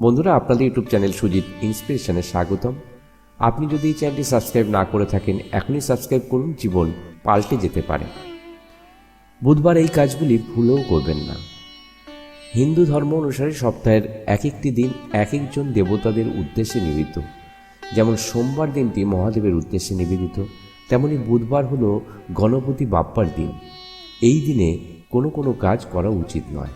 বন্ধুরা, আপনাদের YouTube channel Sujit ইন্সপিরেশনে স্বাগতম। আপনি যদি এই চ্যানেলটি সাবস্ক্রাইব না করে থাকেন, এখনই সাবস্ক্রাইব করুন, জীবন পাল্টে যেতে পারে। বুধবার এই কাজগুলি ভুলেও করবেন না। হিন্দু ধর্ম অনুসারে সপ্তাহের এক একটি দিন এক একজন দেবতাদের উদ্দেশ্যে নিবেদিত। যেমন সোমবার দিনটি মহাদেবের উদ্দেশ্যে নিবেদিত, তেমনি বুধবার হলো গণপতি বাপ্পার দিন। এই দিনে কোনো কোনো কাজ করা উচিত নয়।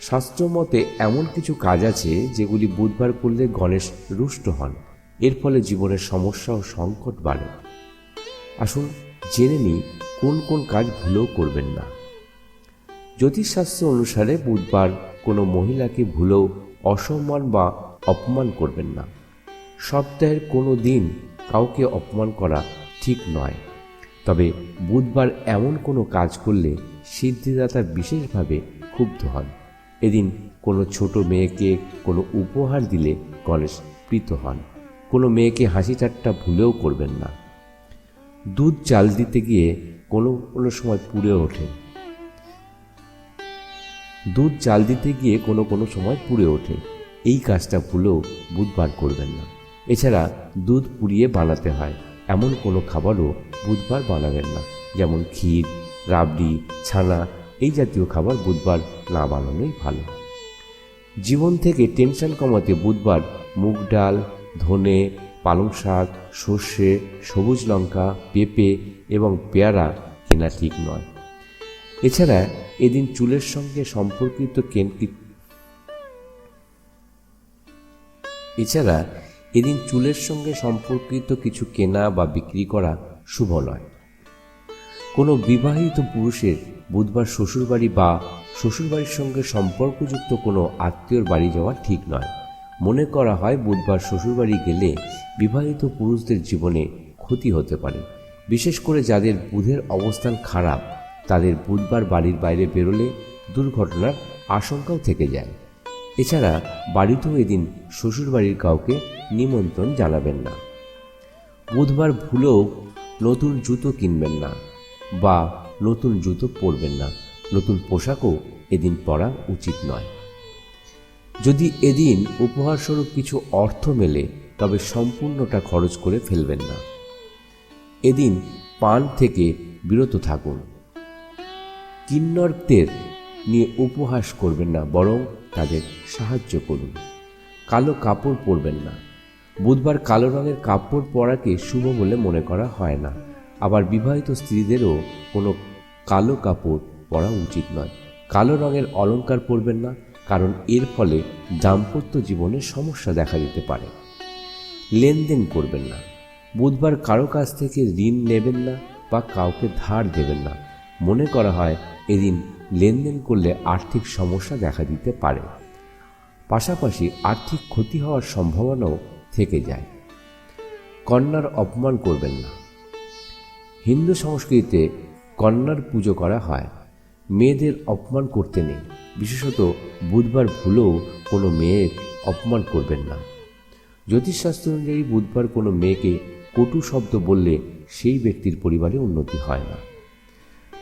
শাস্ত্র মতে এমন কিছু কাজ আছে যেগুলি বুধবার করলে গণেশ রুষ্ট হন। এর ফলে জীবনের সমস্যা ও সংকট বাড়ে। আসুন জেনে নিই কোন কোন কাজ ভুলেও করবেন না। জ্যোতিষশাস্ত্র অনুসারে বুধবার কোনো মহিলাকে ভুলেও অসম্মান বা অপমান করবেন না। সপ্তাহের কোনো দিন কাউকে অপমান করা ঠিক নয়। তবে বুধবার এমন কোনো কাজ করলে সিদ্ধিদাতা বিশেষভাবে ক্ষুব্ধ হন। এদিন কোনো ছোট মেয়েকে কোনো উপহার দিলে গণেশ প্রীত হন। কোনো মেয়েকে হাসি ঠাট্টা ভুলেও করবেন না। দুধ চাল দিতে গিয়ে কোনো কোনো সময় পুড়ে ওঠে। দুধ চাল দিতে গিয়ে কোনো কোনো সময় পুড়ে ওঠে। এই কাজটা ভুলেও বুধবার করবেন না। এছাড়া দুধ পুড়িয়ে বানাতে হয়। এমন কোনো খাবারও বুধবার বানাবেন না। যেমন ক্ষীর, রাবড়ি, ছানা এই জাতীয় খাবার বুধবার না বানানোই ভালো। জীবন থেকে টেনশন কমাতে বুধবার মুগ ডাল, ধনে, পালং শাক, সর্ষে, সবুজ লঙ্কা, পেঁপে এবং পেয়ারা কেনা ঠিক নয়। এছাড়া এদিন চুলের সঙ্গে সম্পর্কিত এছাড়া এদিন চুলের সঙ্গে সম্পর্কিত কিছু কেনা বা বিক্রি করা শুভ নয়। কোনো বিবাহিত পুরুষের বুধবার শ্বশুরবাড়ি বা শ্বশুরবাড়ির সঙ্গে সম্পর্কযুক্ত কোনো আত্মীয়র বাড়ি যাওয়া ঠিক নয়। মনে করা হয় বুধবার শ্বশুরবাড়ি গেলে বিবাহিত পুরুষদের জীবনে ক্ষতি হতে পারে। বিশেষ করে যাদের বুধের অবস্থান খারাপ, তাদের বুধবার বাড়ির বাইরে বেরোলে দুর্ঘটনার আশঙ্কাও থেকে যায়। এছাড়া বাড়িতেও এদিন শ্বশুরবাড়ির কাউকে নিমন্ত্রণ জানাবেন না। বুধবার ভুলেও নতুন জুতো কিনবেন না। বা নতুন জুতো পরবেন না। নতুন পোশাকও এদিন পরা উচিত নয়। যদি এদিন উপহারস্বরূপ কিছু অর্থ মেলে, তবে সম্পূর্ণটা খরচ করে ফেলবেন না। এদিন পান থেকে বিরত থাকুন। কিন্নরদের নিয়ে উপহাস করবেন না, বরং তাদের সাহায্য করুন। কালো কাপড় পরবেন না। বুধবার কালো রঙের কাপড় পরাকে শুভ বলে মনে করা হয় না। আবার বিবাহিত স্ত্রীদেরও কোনো কালো কাপড় পরা উচিত নয়। কালো রঙের অলংকার পরবেন না, কারণ এর ফলে দাম্পত্য জীবনে সমস্যা দেখা দিতে পারে। লেনদেন করবেন না। বুধবার কারও কাছ থেকে ঋণ নেবেন না বা কাউকে ধার দেবেন না। মনে করা হয়, এদিন লেনদেন করলে আর্থিক সমস্যা দেখা দিতে পারে। পাশাপাশি আর্থিক ক্ষতি হওয়ার সম্ভাবনাও থেকে যায়। কন্যার অপমান করবেন না। হিন্দু সংস্কৃতিতে কন্যার পুজো করা হয়। মেয়েদের অপমান করতে নেই। বিশেষত বুধবার ভুলেও কোনো মেয়ের অপমান করবেন না। জ্যোতিষশাস্ত্র অনুযায়ী বুধবার কোনো মেয়েকে কটু শব্দ বললে সেই ব্যক্তির পরিবারে উন্নতি হয় না।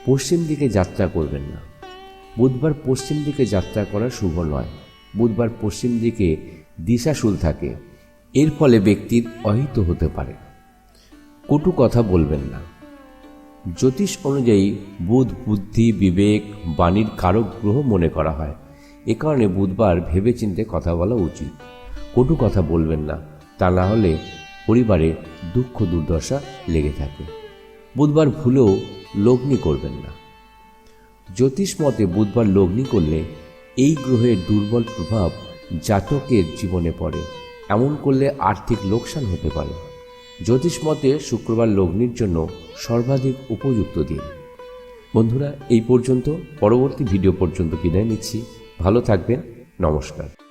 পশ্চিম দিকে যাত্রা করবেন না। বুধবার পশ্চিম দিকে যাত্রা করা শুভ নয়। বুধবার পশ্চিম দিকে দিশাশুল থাকে। এর ফলে ব্যক্তির অহিত হতে পারে। কটু কথা বলবেন না। জ্যোতিষ অনুযায়ী বুধ বুদ্ধি, বিবেক, বাণীর কারক গ্রহ মনে করা হয়। এ কারণে বুধবার ভেবেচিন্তে কথা বলা উচিত। কটু কথা বলবেন না, তা না হলে পরিবারে দুঃখ দুর্দশা লেগে থাকে। বুধবার ভুলেও লগ্নি করবেন না। জ্যোতিষ মতে বুধবার লগ্নি করলে এই গ্রহের দুর্বল প্রভাব জাতকের জীবনে পড়ে। এমন করলে আর্থিক লোকসান হতে পারে। জ্যোতিষ মতে শুক্রবার লগ্নির জন্য সর্বাধিক উপযুক্ত দিন। বন্ধুরা এই পর্যন্ত পরবর্তী ভিডিও পর্যন্ত বিদায় নিচ্ছি। ভালো থাকবেন নমস্কার।